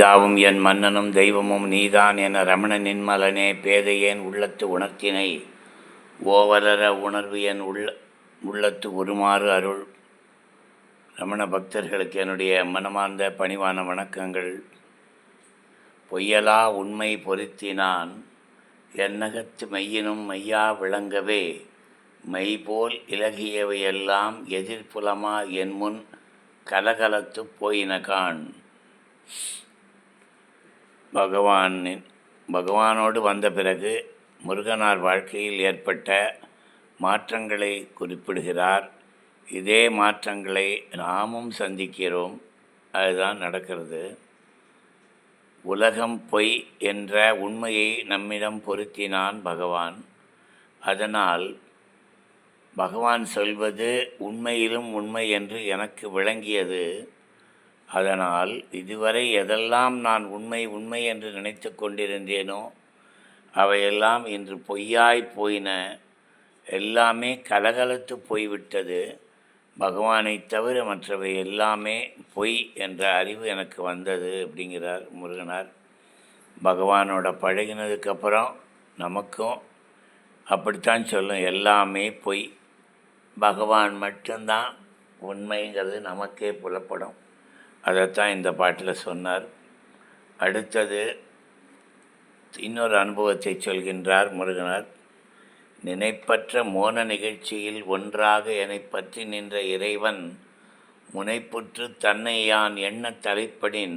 தாவும் என் மன்னனும் தெய்வமும் நீதான் என ரமண நின்மலனே பேதையேன் உள்ளத்து உணர்த்தினை. ஓவலர உணர்வு என் உள்ள உள்ளத்து உருமாறு அருள். ரமண பக்தர்களுக்கு என்னுடைய மனமார்ந்த பணிவான வணக்கங்கள். பொய்யலா உண்மை பொருத்தினான் என்னகத்து மெய்யினும் மையா விளங்கவே மெய்போல் இலகியவையெல்லாம் எதிர்ப்புலமா என் முன் கலகலத்து போயினகான். பகவானின் பகவானோடு வந்த பிறகு முருகனார் வாழ்க்கையில் ஏற்பட்ட மாற்றங்களை குறிப்பிடுகிறார். இதே மாற்றங்களை நாமும் சந்திக்கிறோம். அதுதான் நடக்கிறது. உலகம் பொய் என்ற உண்மையை நம்மிடம் பொருத்தினான் பகவான். அதனால் பகவான் சொல்வது உண்மையிலும் உண்மை என்று எனக்கு விளங்கியது. அதனால் இதுவரை எதெல்லாம் நான் உண்மை உண்மை என்று நினைத்து கொண்டிருந்தேனோ அவையெல்லாம் இன்று பொய்யாய் போயின எல்லாமே கலகலத்து போய்விட்டது. பகவானை தவிர மற்றவை எல்லாமே பொய் என்ற அறிவு எனக்கு வந்தது அப்படிங்கிறார் முருகனார். பகவானோட பழகினதுக்கப்புறம் நமக்கும் அப்படித்தான் சொல்லும் எல்லாமே பொய். பகவான் மட்டும்தான் உண்மைங்கிறது நமக்கே புலப்படும். அதைத்தான் இந்த பாட்டில் சொன்னார். அடுத்தது இன்னொரு அனுபவத்தை சொல்கின்றார் முருகனார். நினைப்பற்ற மோன நிகழ்ச்சியில் ஒன்றாக என்னை பற்றி நின்ற இறைவன் முனைப்புற்று தன்னை யான் எண்ண தலைப்படின்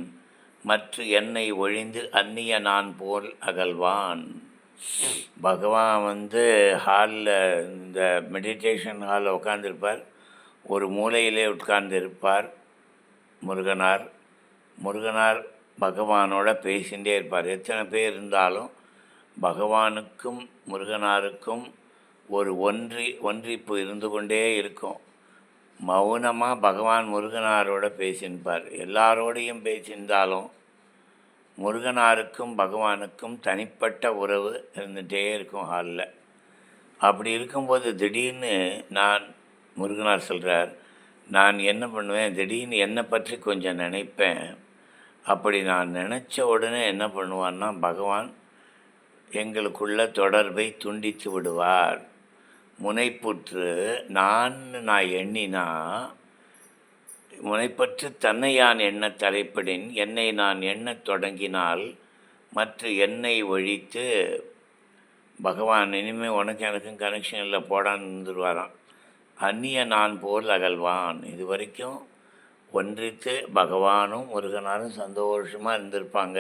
மற்ற என்னை ஒழிந்து அந்நிய நான் போல் அகல்வான். பகவான் வந்து ஹாலில் இந்த மெடிடேஷன் ஹாலில் உட்காந்துருப்பார் ஒரு மூலையிலே உட்கார்ந்திருப்பார். முருகனார் முருகனார் பகவானோட பேசிகிட்டே இருப்பார். எத்தனை பேர் இருந்தாலும் பகவானுக்கும் முருகனாருக்கும் ஒரு ஒன்றி ஒன்றிப்பு இருந்து கொண்டே இருக்கும். மௌனமாக பகவான் முருகனாரோட பேசியிருப்பார் எல்லாரோடையும் பேசியிருந்தாலும் முருகனாருக்கும் பகவானுக்கும் தனிப்பட்ட உறவு இருந்துகிட்டே இருக்கும் ஹாலில். அப்படி இருக்கும்போது திடீர்னு நான் முருகனார் சொல்கிறார் நான் என்ன பண்ணுவேன்? திடீர்னு என்னை பற்றி கொஞ்சம் நினைப்பேன். அப்படி நான் நினச்ச உடனே என்ன பண்ணுவான்னா பகவான் எங்களுக்குள்ள தொடர்பை துண்டித்து விடுவார். முனைப்புற்று நான் நான் எண்ணினா முனைப்பற்று தன்னை யான் எண்ண தலைப்படின் என்னை நான் எண்ணத் தொடங்கினால் மற்ற எண்ணெய் ஒழித்து பகவான் இனிமேல் உனக்கு எனக்கும் கனெக்ஷன் இல்லை போடான்னு இருந்துருவாராம். அந்நிய நான் போல் அகழ்வான் இது வரைக்கும் ஒன்றித்து பகவானும் முருகனாரும் சந்தோஷமாக இருந்திருப்பாங்க.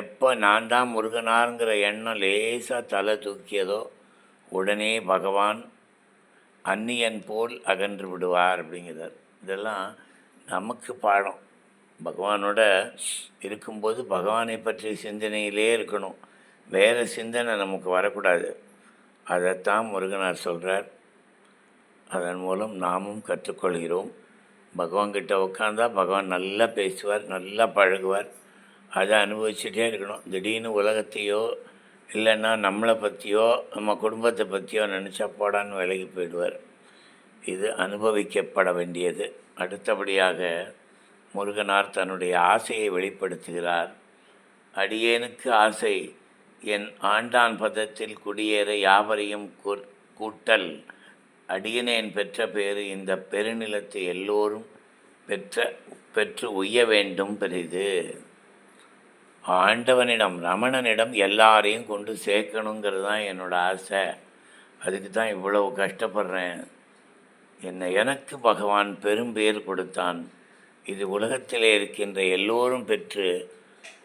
எப்போ நான் தான் முருகனாருங்கிற எண்ணம் லேசாக தலை தூக்கியதோ உடனே பகவான் அந்நியன் போல் அகன்று விடுவார் அப்படிங்கிறார். இதெல்லாம் நமக்கு பாடம். பகவானோட இருக்கும்போது பகவானை பற்றிய சிந்தனையிலே இருக்கணும். வேறு சிந்தனை நமக்கு வரக்கூடாது. அதைத்தான் முருகனார் சொல்கிறார் அதன் மூலம் நாமும் கற்றுக்கொள்கிறோம். பகவான்கிட்ட உட்காந்தா பகவான் நல்லா பேசுவார் நல்லா பழகுவார். அதை அனுபவிச்சுட்டே இருக்கணும். திடீர்னு உலகத்தையோ இல்லைன்னா நம்மளை பற்றியோ நம்ம குடும்பத்தை பற்றியோ நினச்சா போடான்னு விலகி போயிடுவார். இது அனுபவிக்கப்பட வேண்டியது. அடுத்தபடியாக முருகனார் தன்னுடைய ஆசையை வெளிப்படுத்துகிறார். அடியேனுக்கு ஆசை என் ஆண்டான் பதத்தில் குடியேற யாவரையும் கூட்டல் அடியனேன் பெற்ற பேறு இந்த பெருநிலத்தை எல்லோரும் பெற்ற பெற்று உய்ய வேண்டும் பெரிது. ஆண்டவனிடம் ரமணனிடம் எல்லாரையும் கொண்டு சேர்க்கணுங்கிறது தான் என்னோடய ஆசை. அதுக்கு தான் இவ்வளவு கஷ்டப்படுறேன். என்னை எனக்கு பகவான் பெரும் பேர் கொடுத்தான். இது உலகத்திலே இருக்கின்ற எல்லோரும் பெற்று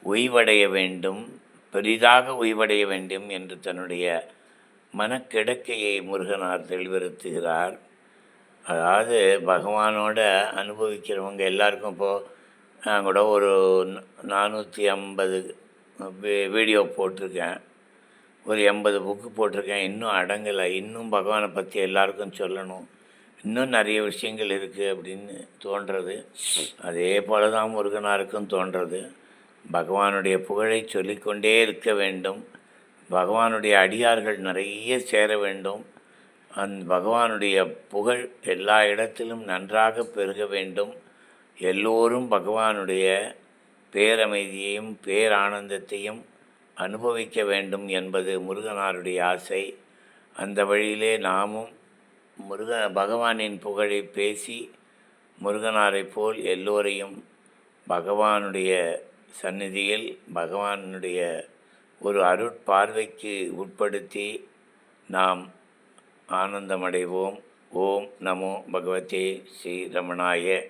உய்வடைய வேண்டும் பெரிதாக உய்வடைய வேண்டும் என்று தன்னுடைய மனக்கிடக்கையை முருகனார் தெளிவுறுத்துகிறார். அதாவது பகவானோட அனுபவிக்கிறவங்க எல்லாருக்கும் இப்போது நான் கூட ஒரு நானூற்றி ஐம்பது வீடியோ போட்டிருக்கேன். ஒரு எண்பது புக்கு போட்டிருக்கேன். இன்னும் அடங்கலை. இன்னும் பகவானை பற்றி எல்லாருக்கும் சொல்லணும். இன்னும் நிறைய விஷயங்கள் இருக்குது அப்படின்னு தோன்றது. அதே போல தான் முருகனாருக்கும் தோன்றது. பகவானுடைய புகழை சொல்லிக்கொண்டே இருக்க வேண்டும். பகவானுடைய அடியார்கள் நிறைய சேர வேண்டும். அந் பகவானுடைய புகழ் எல்லா இடத்திலும் நன்றாக பெருக வேண்டும். எல்லோரும் பகவானுடைய பேரமைதியையும் பேரானந்தத்தையும் அனுபவிக்க வேண்டும் என்பது முருகனாருடைய ஆசை. அந்த வழியிலே நாமும் முருக பகவானின் புகழை பேசி முருகனாரைப் போல் எல்லோரையும் பகவானுடைய சந்நிதியில் பகவானுடைய ஒரு அருட்பார்வைக்கு உட்படுத்தி நாம் ஆனந்தமடைவோம். ஓம் நமோ பகவதே ஸ்ரீ ரமணாய.